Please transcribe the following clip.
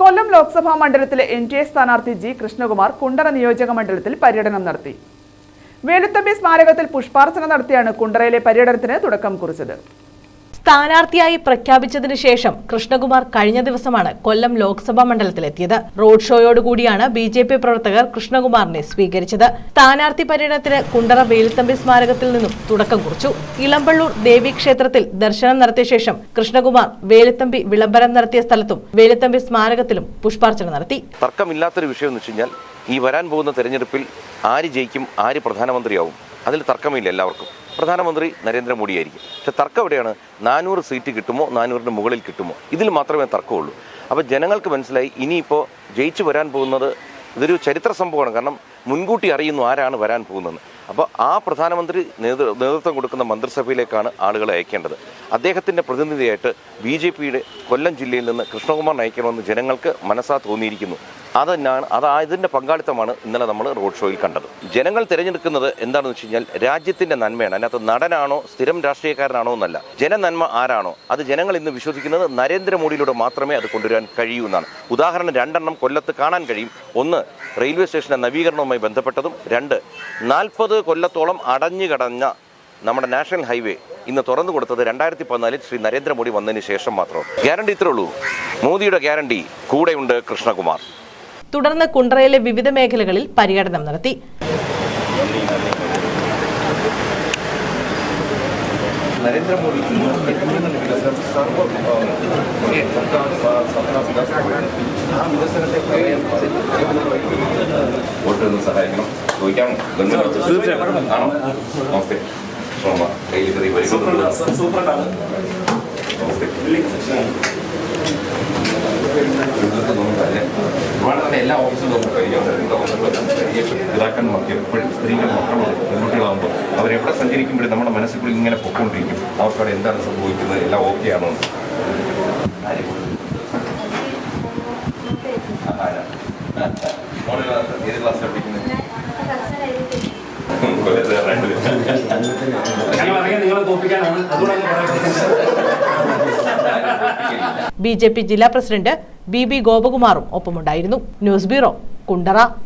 കൊല്ലം ലോക്സഭാ മണ്ഡലത്തിലെ N D A സ്ഥാനാർത്ഥി G Krishnakumar Kundara നിയോജക മണ്ഡലത്തിൽ പര്യടനം നടത്തി. വേലുത്തമ്പി സ്മാരകത്തിൽ പുഷ്പാർച്ചന നടത്തിയാണ് കുണ്ടറയിലെ പര്യടനത്തിന് തുടക്കം കുറിച്ചത്. സ്ഥാനാർത്ഥിയായി പ്രഖ്യാപിച്ചതിനു ശേഷം കൃഷ്ണകുമാർ കഴിഞ്ഞ ദിവസമാണ് കൊല്ലം ലോക്സഭാ മണ്ഡലത്തിലെത്തിയത്. റോഡ് ഷോയോടുകൂടിയാണ് ബി ജെ പി പ്രവർത്തകർ കൃഷ്ണകുമാറിനെ സ്വീകരിച്ചത്. സ്ഥാനാർത്ഥി പര്യടനത്തിന് കുണ്ടറ വേലുത്തമ്പി സ്മാരകത്തിൽ നിന്നും തുടക്കം കുറിച്ചു. ഇളമ്പള്ളൂർ ദേവീക്ഷേത്രത്തിൽ ദർശനം നടത്തിയ ശേഷം കൃഷ്ണകുമാർ വേലുത്തമ്പി വിളംബരം നടത്തിയ സ്ഥലത്തും വേലുത്തമ്പി സ്മാരകത്തിലും പുഷ്പാർച്ചന നടത്തി. തർക്കമില്ലാത്തൊരു വിഷയം എന്ന് ഈ വരാൻ പോകുന്ന തെരഞ്ഞെടുപ്പിൽ ആര് ജയിക്കും ആര് പ്രധാനമന്ത്രിയാവും അതിൽ തർക്കമില്ല എല്ലാവർക്കും. പ്രധാനമന്ത്രി നരേന്ദ്രമോദിയായിരിക്കും പക്ഷെ തർക്കം എവിടെയാണ്? നാനൂറ് സീറ്റ് കിട്ടുമോ? നാനൂറിന് മുകളിൽ കിട്ടുമോ? ഇതിൽ മാത്രമേ തർക്കമുള്ളൂ. അപ്പോൾ ജനങ്ങൾക്ക് മനസ്സിലായി ഇനിയിപ്പോൾ ജയിച്ചു വരാൻ പോകുന്നത് ഇതൊരു ചരിത്ര സംഭവമാണ്. കാരണം മുൻകൂട്ടി അറിയുന്നു ആരാണ് വരാൻ പോകുന്നത് അപ്പോൾ ആ പ്രധാനമന്ത്രി നേതൃത്വം കൊടുക്കുന്ന മന്ത്രിസഭയിലേക്കാണ് ആളുകളെ അയക്കേണ്ടത്. അദ്ദേഹത്തിന്റെ പ്രതിനിധിയായിട്ട് ബി കൊല്ലം ജില്ലയിൽ നിന്ന് കൃഷ്ണകുമാർ നയിക്കണമെന്ന് ജനങ്ങൾക്ക് മനസ്സാ തോന്നിയിരിക്കുന്നു. അത് തന്നെയാണ് അത് ഇതിന്റെ പങ്കാളിത്തമാണ് ഇന്നലെ നമ്മൾ റോഡ് ഷോയിൽ കണ്ടത്. ജനങ്ങൾ തിരഞ്ഞെടുക്കുന്നത് എന്താണെന്ന് വെച്ച് കഴിഞ്ഞാൽ രാജ്യത്തിന്റെ നന്മയാണ്. അതിനകത്ത് നടനാണോ സ്ഥിരം രാഷ്ട്രീയക്കാരനാണോ എന്നല്ല. ജനനന്മ ആരാണോ അത് ജനങ്ങൾ ഇന്ന് വിശ്വസിക്കുന്നത് നരേന്ദ്രമോദിയിലൂടെ മാത്രമേ അത് കൊണ്ടുവരാൻ കഴിയൂ എന്നാണ്. ഉദാഹരണം രണ്ടെണ്ണം കൊല്ലത്ത് കാണാൻ കഴിയും. ഒന്ന് റെയിൽവേ സ്റ്റേഷന്റെ നവീകരണവുമായി ബന്ധപ്പെട്ടതും. രണ്ട് നാൽപ്പത് കൊല്ലത്തോളം അടഞ്ഞു കടഞ്ഞ നമ്മുടെ നാഷണൽ ഹൈവേ ഇന്ന് തുറന്നു കൊടുത്തത് രണ്ടായിരത്തി പതിനാലിൽ ശ്രീ നരേന്ദ്രമോദി വന്നതിന് ശേഷം മാത്രം ഗ്യാരണ്ടി ഇത്രേ ഉള്ളൂ. മോദിയുടെ ഗ്യാരണ്ടി കൂടെയുണ്ട് കൃഷ്ണകുമാർ. തുടർന്ന് കുണ്ടറയിലെ വിവിധ മേഖലകളിൽ പര്യടനം നടത്തി. നരേന്ദ്രമോദി വികസനം സർവ സർക്കാർ സപ്താ വികാസ് ആ വികസനത്തെ പറയാൻ വോട്ടൊന്ന് സഹായിക്കണം ചോദിക്കാമോ തീർച്ചയായും. ആണോ നമസ്തേ. സോമ കയ്യിൽ കയറി വരും നമസ്തേ പിതാക്കന്മാർക്ക് എപ്പോഴും സ്ത്രീകൾ മക്കളും പെൺകുട്ടികളാകുമ്പോൾ അവരെവിടെ സഞ്ചരിക്കുമ്പോഴും നമ്മുടെ മനസ്സിൽ ഇങ്ങനെ പൊക്കോണ്ടിരിക്കും. അവർക്കവിടെ എന്താണ് സംഭവിക്കുന്നത്? എല്ലാം ഓക്കെ ആണോ? ഏത് ക്ലാസ്സിലാണ് ബി ജെ പി ജില്ലാ പ്രസിഡന്റ് ബി ബി ഗോപകുമാറും ഒപ്പമുണ്ടായിരുന്നു. News bureau Kundara.